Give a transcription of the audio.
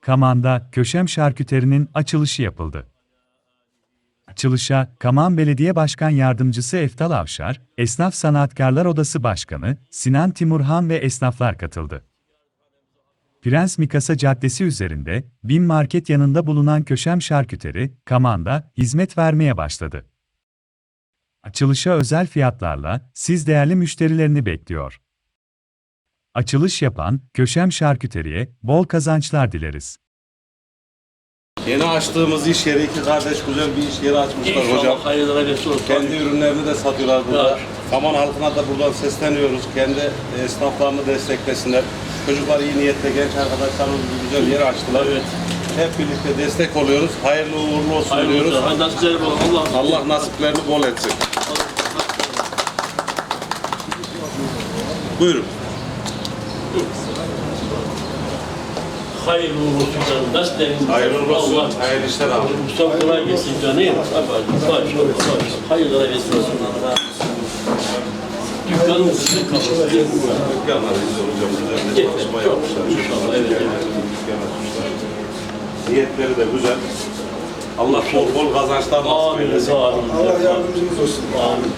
Kaman'da Köşem Şarküteri'nin açılışı yapıldı. Açılışa Kaman Belediye Başkan Yardımcısı Eftal Avşar, Esnaf Sanatkarlar Odası Başkanı Sinan Timurhan ve esnaflar katıldı. Prens Mikasa Caddesi üzerinde, Bin Market yanında bulunan Köşem Şarküteri, Kaman'da hizmet vermeye başladı. Açılışa özel fiyatlarla siz değerli müşterilerini bekliyor. Açılış yapan Köşem Şarküteri'ye bol kazançlar dileriz. Yeni açtığımız iş yeri iki kardeş güzel bir iş yeri açmışlar İnşallah hocam. hayırlara vesile olsun. Kendi ürünlerini de satıyorlar burada. Evet. Kaman halkına da buradan sesleniyoruz. Kendi esnaflarını desteklesinler. Çocuklar iyi niyetle genç arkadaşlarımız bir güzel yer açtılar. Evet. Hep birlikte destek oluyoruz. Hayırlı uğurlu olsun Hayırlı diyoruz. olsun. Hayırlı nasipleri bol. Allah Allah nasiplerini bol etsin. Buyurun. Hayırlı uğurlu. Nasipleriniz Hayırlı uğurlu olsun. Hayırlı işler abi. Mustafa kolay gelsin canım. Vesile olsun. Dükkanın sizin kapısı. Dükkanlar izle hocam. Çalışma yapmışlar. inşallah. Evet. Niyetleri de güzel. Allah bol bol kazançlar nasip eylesin. Amin. Allah yardımcınız olsun. Amin.